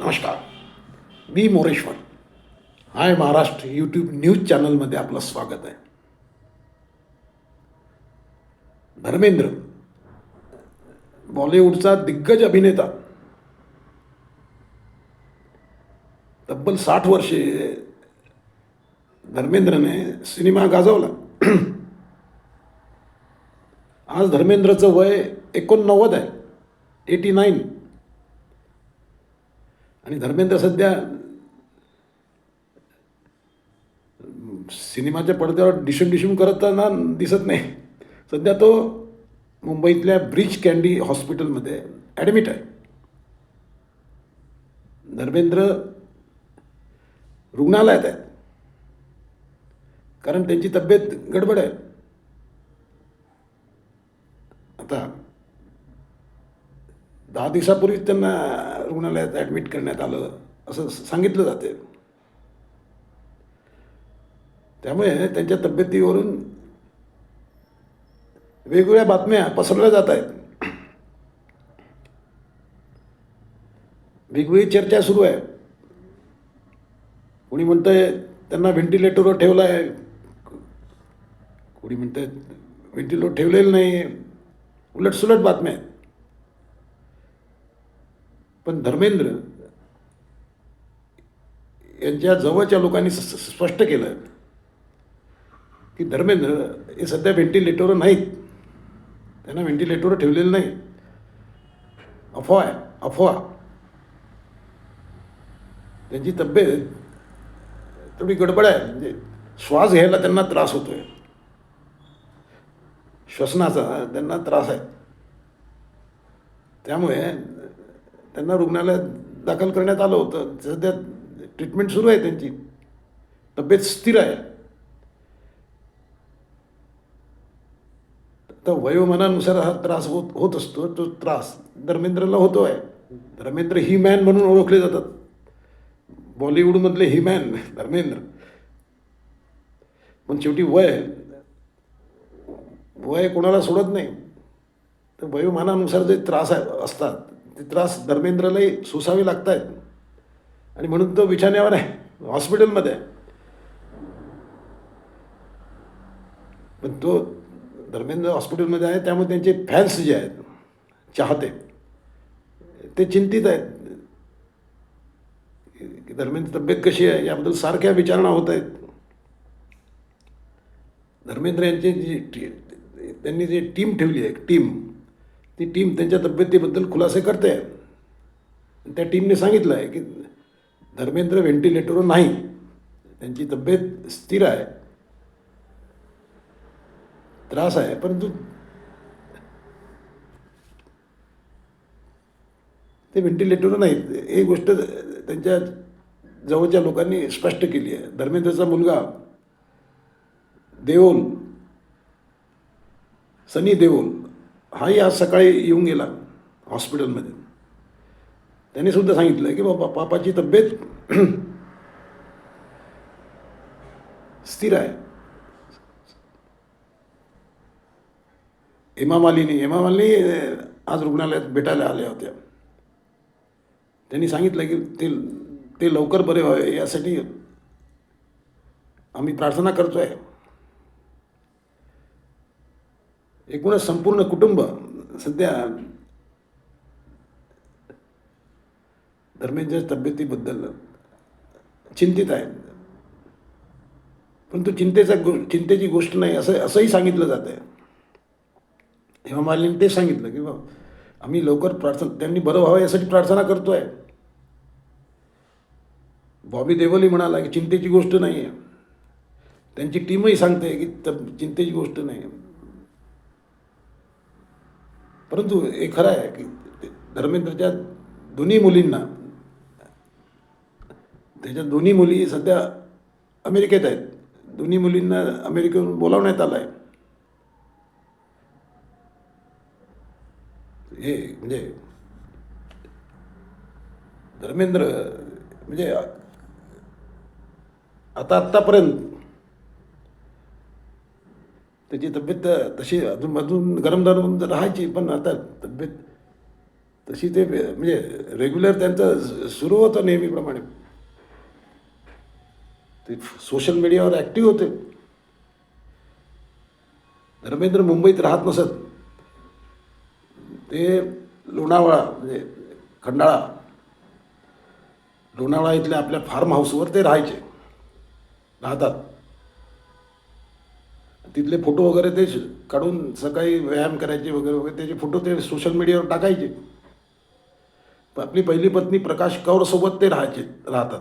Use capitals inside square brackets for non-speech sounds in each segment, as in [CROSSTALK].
नमस्कार. मी Moreshwar. Hi Maharashtra YouTube news चॅनलमध्ये आपलं स्वागत आहे. धर्मेंद्र बॉलिवूडचा दिग्गज अभिनेता. तब्बल साठ वर्षे धर्मेंद्रने सिनेमा गाजवला. आज धर्मेंद्रचं वय एकोणनव्वद आहे. Eighty nine. आणि धर्मेंद्र सध्या सिनेमाच्या पडद्यावर डिशूम डिशूम करताना दिसत नाही. सध्या तो मुंबईतल्या ब्रिज कॅन्डी हॉस्पिटलमध्ये ॲडमिट आहे. धर्मेंद्र रुग्णालयात आहेत. कारण त्यांची तब्येत गडबड आहे आता दहा दिवसापूर्वीच त्यांना रुग्णालयात ॲडमिट करण्यात आलं असं सांगितलं जाते. त्यामुळे त्यांच्या तब्येतीवरून वेगवेगळ्या बातम्या पसरल्या जात आहेत. वेगवेगळी चर्चा सुरू आहे. कोणी म्हणतंय त्यांना व्हेंटिलेटरवर ठेवलं आहे. कोणी म्हणतंय व्हेंटिलेटर ठेवलेलं नाही उलटसुलट बातम्या आहेत. पण धर्मेंद्र यांच्या जवळच्या लोकांनी स- स्पष्ट केलं की धर्मेंद्र हे सध्या व्हेंटिलेटरवर नाहीत. त्यांना व्हेंटिलेटरवर ठेवलेलं नाही. अफवा आहे. अफवा. त्यांची तब्येत थोडी गडबड आहे. म्हणजे श्वास घ्यायला त्यांना त्रास होतोय. श्वसनाचा त्यांना त्रास आहे. त्यामुळे त्यांना रुग्णालयात दाखल करण्यात आलं होतं. सध्या ट्रीटमेंट सुरू आहे त्यांची. तब्येत स्थिर आहे. तर वयोमानानुसार हा त्रास होत होत असतो. तो त्रास धर्मेंद्रला होतो आहे धर्मेंद्र ही मॅन म्हणून ओळखले जातात. बॉलिवूडमधले ही मॅन धर्मेंद्र. पण शेवटी वय वय कोणाला सोडत नाही. तर वयोमानानुसार जे त्रास आहे असतात. ते त्रास धर्मेंद्रलाही सोसावे लागत आहेत आणि म्हणून तो बिछाण्यावर आहे हॉस्पिटलमध्ये आहे. पण तो धर्मेंद्र हॉस्पिटलमध्ये आहे त्यामुळे त्यांचे फॅन्स जे आहेत चाहते. ते चिंतित आहेत. धर्मेंद्र तब्येत कशी आहे याबद्दल सारख्या विचारणा होत आहेत. धर्मेंद्र यांची जी टी त्यांनी जी टीम ठेवली आहे टीम ती टीम त्यांच्या तब्येतीबद्दल खुलासे करते. आहे त्या टीमने सांगितलं आहे की धर्मेंद्र व्हेंटिलेटरवर नाही. त्यांची तब्येत स्थिर आहे. त्रास आहे परंतु ते व्हेंटिलेटरवर नाहीत ही गोष्ट त्यांच्या जवळच्या लोकांनी स्पष्ट केली आहे. धर्मेंद्रचा मुलगा देओल सनी देओल हाही आज सकाळी येऊन गेला हॉस्पिटलमध्ये. त्याने सुद्धा सांगितलं की बाबा पापाची तब्येत [CLEARS THROAT] स्थिर आहे. हेमा मालिनी हेमा मालिनी आज रुग्णालयात भेटायला आल्या होत्या. त्यांनी सांगितलं की ते ते लवकर बरे व्हावे यासाठी आम्ही प्रार्थना करतो आहे एकूणच संपूर्ण कुटुंब सध्या धर्मेंद्रच्या तब्येतीबद्दल चिंतित आहे. परंतु चिंतेचा गो चिंतेची गोष्ट नाही असं असंही सांगितलं जात आहे. हेमा मालिनी ते सांगितलं की बाबा आम्ही लवकर प्रार्थना त्यांनी बरं व्हावं यासाठी प्रार्थना करतो आहे बॉबी देवलही म्हणाला की चिंतेची गोष्ट नाही आहे त्यांची टीमही सांगते की तब चिंतेची गोष्ट नाही आहे परंतु हे खरं आहे की धर्मेंद्रच्या दोन्ही मुलींना त्याच्या दोन्ही मुली सध्या अमेरिकेत आहेत. दोन्ही मुलींना अमेरिकेवरून बोलावण्यात आलं आहे. हे म्हणजे धर्मेंद्र म्हणजे आता आत्तापर्यंत त्याची तब्येत तशी अजून अजून गरम गरम राहायची पण आता तब्येत तशी ते म्हणजे रेग्युलर त्यांचं सुरू होतं नेहमीप्रमाणे. ते सोशल मीडियावर ॲक्टिव्ह होते. धर्मेंद्र मुंबईत राहत नसत. ते लोणावळा म्हणजे खंडाळा लोणावळा इथल्या आपल्या फार्म हाऊसवर ते राहायचे. राहतात. तिथले फोटो वगैरे ते काढून सकाळी व्यायाम करायचे वगैरे वगैरे त्याचे फोटो ते सोशल मीडियावर टाकायचे. आपली पहिली पत्नी प्रकाश कौरसोबत ते राहायचे राहतात.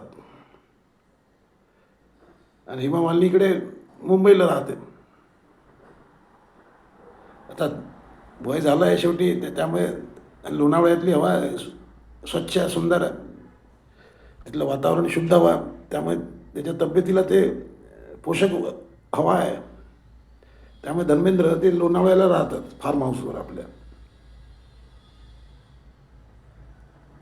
आणि हेमा मालिनीकडे मुंबईला राहते. आता वय झालं आहे शेवटी त्यामुळे लोणावळ्यातली हवा स्वच्छ सुंदर आहे. तिथलं वातावरण शुद्ध हवा त्यामुळे त्याच्या तब्येतीला ते पोषक हवा आहे. त्यामुळे धर्मेंद्र ते लोणावळ्याला राहतात फार्म हाऊसवर आपल्या.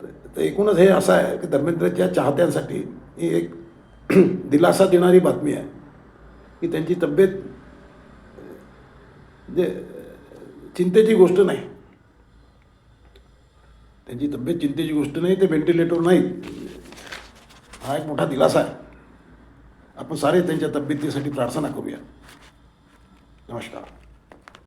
तर- तर एकूणच हे असं आहे की धर्मेंद्रच्या चाहत्यांसाठी ही एक [CLEARS THROAT] दिलासा देणारी बातमी आहे. की त्यांची तब्येत म्हणजे चिंतेची गोष्ट नाही. त्यांची तब्येत चिंतेची गोष्ट नाही ते व्हेंटिलेटर नाहीत. हा एक मोठा दिलासा आहे. आपण सारे त्यांच्या तब्येतीसाठी प्रार्थना करूया. नमस्कार